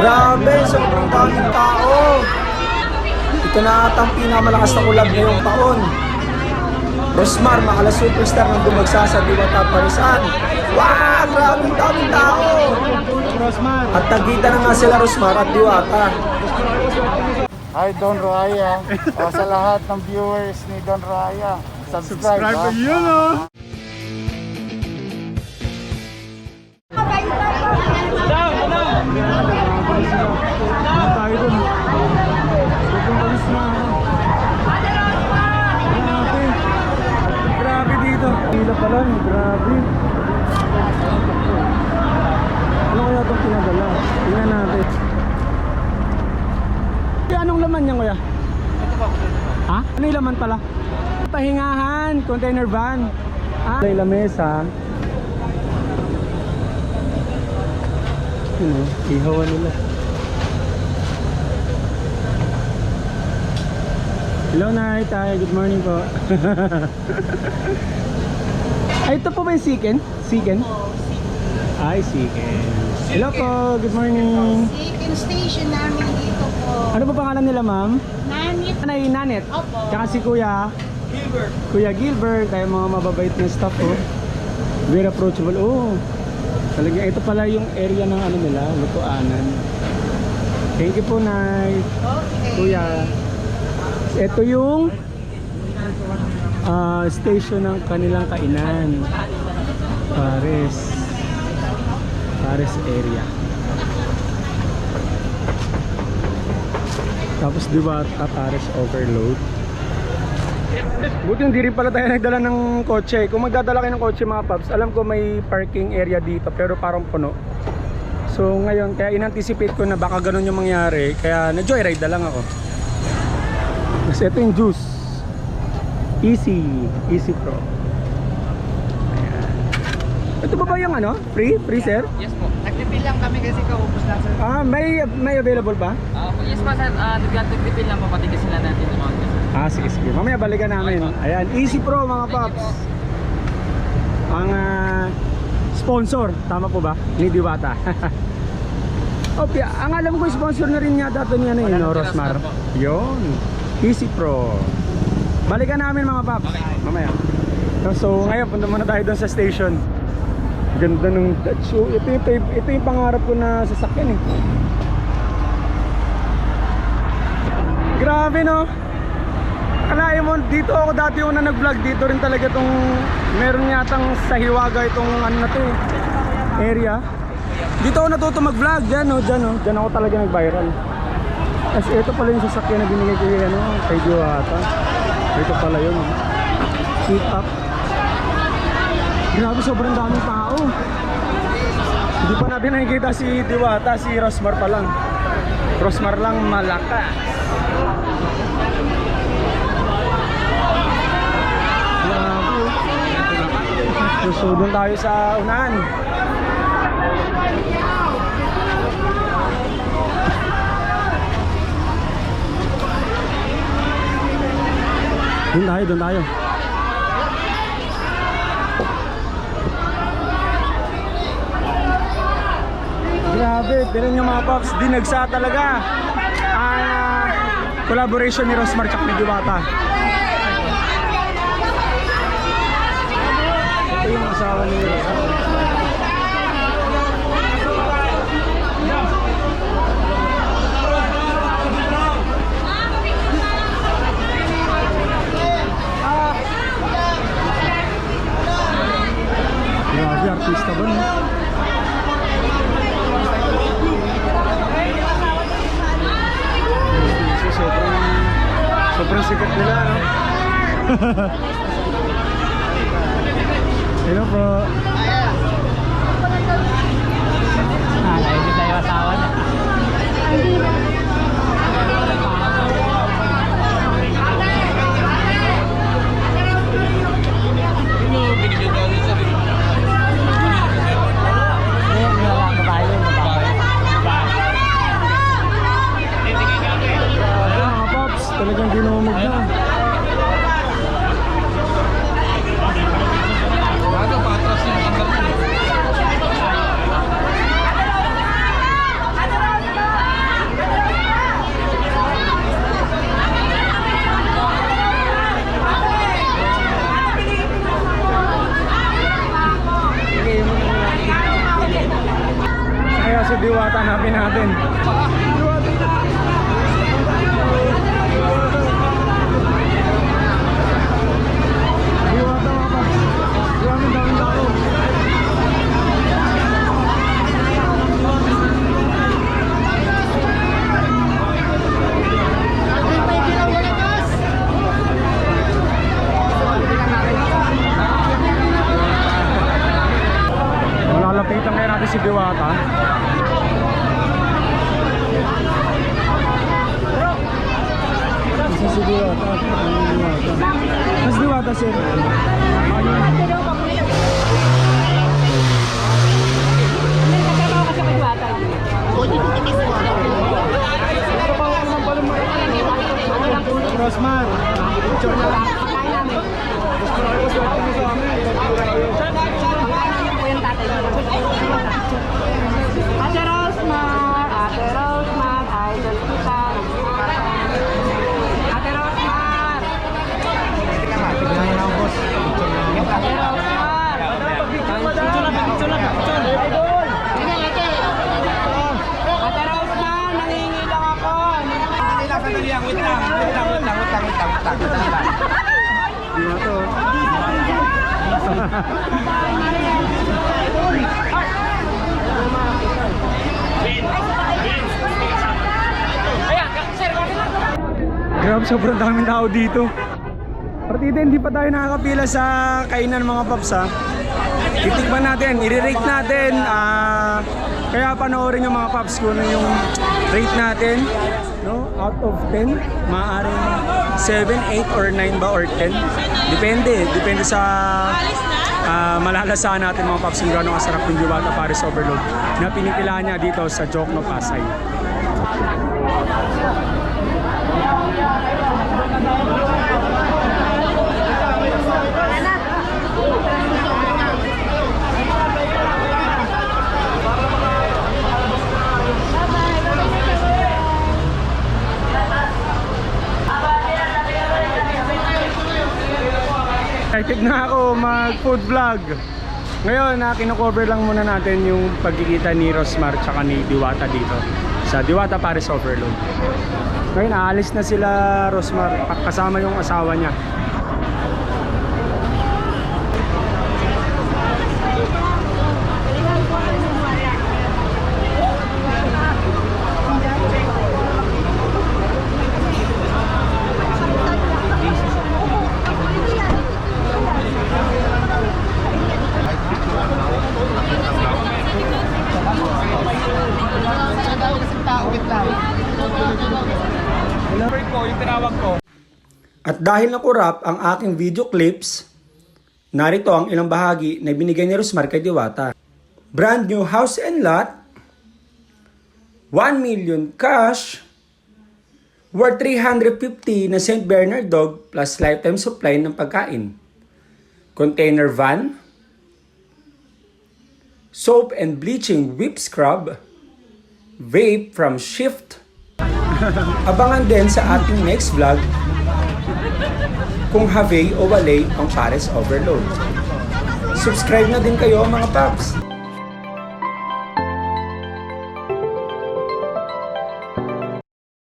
Grabe, sobrang daming tao. Ito na ata ang pinakamalakas na kulab ngayong taon. Rosmar, makala superstar ng dumagsa sa Diwata Parisan. Wow, grabe daming tao. At nagkita na nga sila Rosmar at Diwata. Hi Don Raya. o, sa lahat ng viewers ni Don Raya. Subscribe, Subscribe to yun, oh. tayo dun. Sobrang alis na. Grabe. Grabe dito. Hila pa grabe. Ano kaya itong pinadala? Tingnan natin. Anong laman niya kuya? Ha? Ano laman pala? Pahingahan, container van. Ah, yung lamesa. Yun o, ihawan nila. Hello Nay, tayo. Good morning po. Ay, ito po ba yung Siken? Siken? Ay, Siken. Hello po, good morning. Chicken station namin dito po. Ano po pangalan nila ma'am? Nanit. Nanay Nanet. Opo. Tsaka si Kuya. Gilbert. Kuya Gilbert. Tayo mga mababait na staff po. Very approachable. Oh. Talaga ito pala yung area ng ano nila, lutuanan. Thank you po, Nay. Okay. Kuya. Ito yung ah, station ng kanilang kainan. Pares. Pares area. Tapos di ba Pares overload? Buti hindi rin pala tayo nagdala ng kotse. Kung magdadala kayo ng kotse mga paps, alam ko may parking area dito pero parang puno. So ngayon, kaya in-anticipate ko na baka ganun yung mangyari. Kaya na-joyride na lang ako. Kasi ito yung juice. Easy. Easy Pro. Ayan. Ito ba ba yung ano? Free? Free sir? Yes po. Nagpipil lang kami kasi kaubos na sir. Ah, may may available ba? Ah, po, yes po sir. Uh, nagpipil lang po pati kasi natin yung mga sir. Ah, sige sige. Mamaya balikan namin. Ayan, Easy Pro mga paps. Ang ah, sponsor, tama po ba? Ni Diwata. Okay, ang alam ko sponsor na rin yata ito niya na yun, no, Rosmar. Po. Yun. Easy Pro. Balikan namin mga paps. Mamaya. So, ngayon punta muna tayo doon sa station. Ganda nung so, ito, ito, ito yung pangarap ko na sasakyan eh. Grabe no. Akalain mo, dito ako dati una nag-vlog dito rin talaga itong meron yatang sa Hiwaga itong ano na to eh, area. Dito ako natuto mag-vlog, dyan no, dyan no, dyan ako talaga nag-viral. Kasi ito pala yung sasakyan na binigay ko yung ano, kay Diwata. Ito pala yun. oh. Heat up. Grabe, sobrang daming tao. Hindi pa natin nakikita si Diwata, si Rosmar pa lang. Rosmar lang malakas. Grabe. Doon tayo sa unahan. Doon tayo, doon tayo. Grabe, tinan nyo mga paps, dinagsa talaga ang ah, collaboration ni Rosmar tsaka ni Diwata. Ito yung asawa ni Grabe, Hello po. Ah, naibig tayo asawa na. Talagang dinumog na. Diwata hanapin natin. Diwata mga paps. Grabe, daming tao. Malalapitan kaya natin si Diwata. Isa si Diwata. Mas Diwata sir. Rosman. Picture na lang. Ate Rosmar, Ate Rosmar, idol kita. Ate Rosmar. Ate Rosmar. Ate Rosmar, nangingi lang ako. Diwata. Grabe, sobrang daming tao dito. Partida, hindi pa tayo nakakapila sa kainan mga paps ha. Titikman natin, i-rate natin. ah, kaya panoorin yung mga paps kung ano yung rate natin. No? Out of 10, maaaring 7, 8, or 9 ba or 10. Depende. Depende sa ah, malalasahan natin mga paps kung gano'ng kasarap yung Diwata Paris Overload na pinipilahan niya dito sa Jokno Pasay. Excited na ako mag food vlog. Ngayon, na kino-cover lang muna natin yung pagkikita ni Rosmar tsaka ni Diwata dito sa Diwata Paris Overload. Ngayon, aalis na sila Rosmar kasama yung asawa niya. At dahil nakurap ang aking video clips, narito ang ilang bahagi na binigay ni Rosmar kay Diwata. Brand new house and lot, 1 million cash, worth 350 na St. Bernard dog plus lifetime supply ng pagkain. Container van, soap and bleaching whip scrub, vape from Shift. Abangan din sa ating next vlog kung have o wale ang Paris Overload. Subscribe na din kayo mga paps!